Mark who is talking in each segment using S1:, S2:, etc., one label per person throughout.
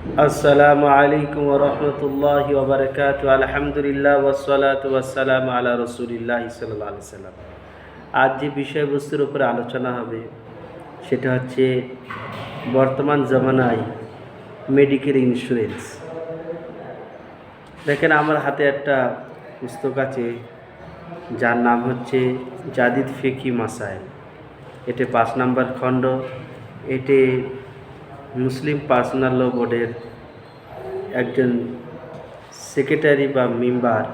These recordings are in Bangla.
S1: আসসালামু আলাইকুম রহমতুল্লাহ ওবরকাত আলহামদুলিল্লাহ ওসলাত ওয়াসালাম আলা রসুলিল্লাহ সাল্লাহ সাল্লাম। আজ যে বিষয়বস্তুর উপরে আলোচনা হবে, সেটা হচ্ছে বর্তমান জমানায় মেডিকেল ইন্স্যুরেন্স। দেখেন আমার হাতে একটা পুস্তক আছে, যার নাম হচ্ছে জাদিদ ফেকি মাসায় এটি পাঁচ নাম্বার খণ্ড। এটি মুসলিম পার্সোনাল ল বোর্ডের একজন সেক্রেটারি বা মেম্বার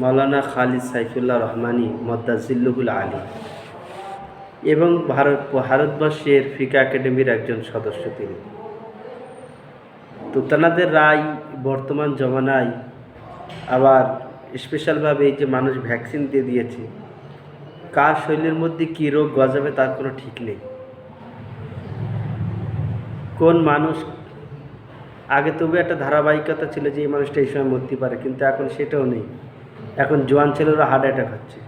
S1: মৌলানা খালিদ সাইফুল্লাহ রহমানি মদ্দাজিল্লুহুল আলী এবং ভারত ভারতবর্ষের ফিকা একাডেমির একজন সদস্য তিনি। তো তেনাদের রায় বর্তমান জমানায় আবার স্পেশালভাবে এই যে মানুষ ভ্যাকসিন দিয়ে দিয়েছে, কার শরীরের মধ্যে কী রোগ গজাবে তার কোনো ঠিক নেই। কোন মানুষ, আগে তবু একটা ধারাবাহিকতা ছিল যে এই মানুষটা এই সময় মরতে পারে, কিন্তু এখন সেটাও নেই। এখন জোয়ান ছেলেরা হার্ট অ্যাটাক হচ্ছে।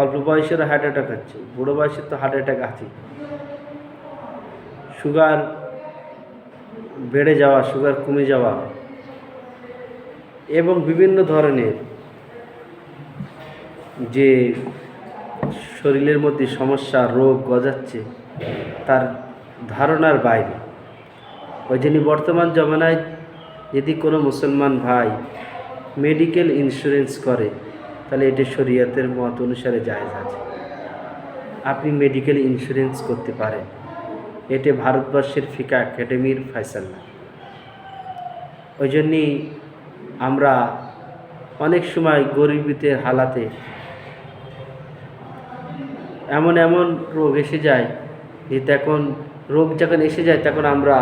S1: অল্প বয়সেরও হার্ট অ্যাটাক হচ্ছে। বুড়ো বয়সের তো হার্ট অ্যাটাক আছে সুগার বেড়ে যাওয়া সুগার কমে যাওয়া এবং বিভিন্ন ধরনের যে শরীরের মধ্যে সমস্যা, রোগ গজাচ্ছে, তার ধারণার বাইরে। ওই জন্য বর্তমান জমানায় যদি কোনো মুসলমান ভাই মেডিকেল ইন্স্যুরেন্স করে, তাহলে এটি শরীয়তের মত অনুসারে জায়েজ আছে। আপনি মেডিকেল ইন্স্যুরেন্স করতে পারেন। এটি ভারতবর্ষের ফিকা একাডেমির ফয়সাল্লা ওই জন্যই আমরা অনেক সময় গরিবিতের হালাতে এমন এমন রোগ এসে যায়, যে তখন রোগ যখন এসে যায়, তখন আমরা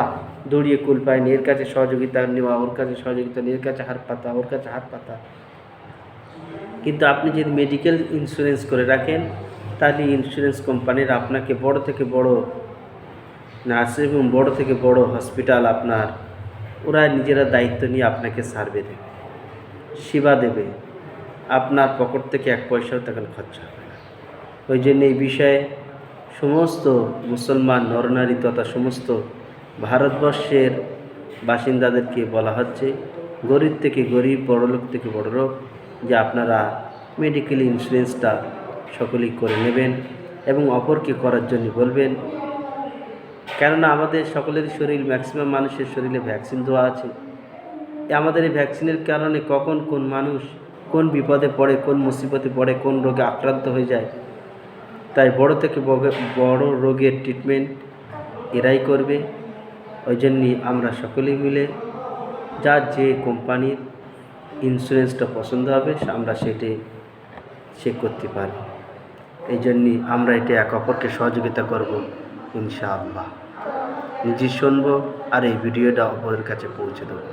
S1: দৌড়িয়ে কুল পাইনি এর কাছে সহযোগিতা নেওয়া, ওর কাছে সহযোগিতা এর কাছে হাত পাতা, ওর কাছে হাত পাতা। কিন্তু আপনি যদি মেডিকেল ইন্স্যুরেন্স করে রাখেন, তাহলে ইন্স্যুরেন্স কোম্পানির আপনাকে বড় থেকে বড় নার্সিং হোম বড় থেকে বড় হসপিটাল আপনার, ওরা নিজেরা দায়িত্ব নিয়ে আপনাকে সার্ভে দেবে, সেবা দেবে। আপনার পকেট থেকে এক পয়সাও তখন খরচা হবে না। ওই জন্য এই বিষয়ে সমস্ত মুসলমান নরনারী তথা সমস্ত ভারতবর্ষের বাসিন্দাদেরকে বলা হচ্ছে, গরিব থেকে গরিব, বড়লোক থেকে বড়লোক যে আপনারা মেডিকেল ইন্স্যুরেন্সটা সকলেই করে নেবেন এবং অপরকে করার জন্য বলবেন। কেননা আমাদের সকলের শরীর ম্যাক্সিমাম মানুষের শরীরে ভ্যাকসিন দেওয়া আছে। আমাদের এই ভ্যাকসিনের কারণে কখন কোন মানুষ কোন বিপদে পড়ে, কোন মুসিবতে পড়ে, কোন রোগে আক্রান্ত হয়ে যায়, তাই বড় থেকে বড় রোগের ট্রিটমেন্ট এরাই করবে। ওই জন্যই আমরা সকলেই মিলে যার যে কোম্পানির ইন্স্যুরেন্সটা পছন্দ হবে, আমরা সেটি চেক করতে পারি। এই জন্যই আমরা এটা এক অপরকে সহযোগিতা করব, ইনশাআল্লাহ। নিজে শুনব আর এই ভিডিওটা অপরের কাছে পৌঁছে দেবো।